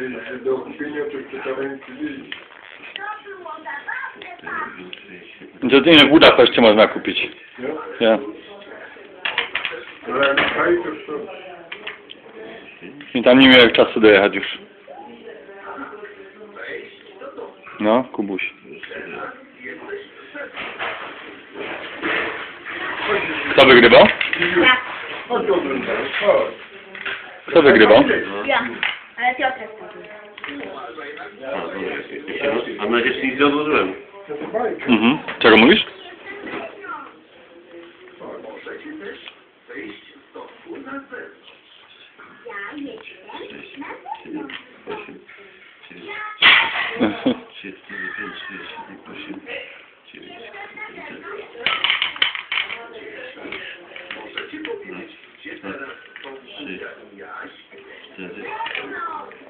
jest do kupienia, to ręki wiedzieć. To w Budapeszcie można kupić. No, Ja. ale kraj, to co? I tam nie miałem czasu dojechać już. No, Kubuś. Kto wygrywał? Oglądaj, chodź. Kto wygrywał? Ja. Ale ty okres taki. A na rzecz nic nie odłożyłem. Mhm. Czego mówisz? Thank you. 45, 48. says it.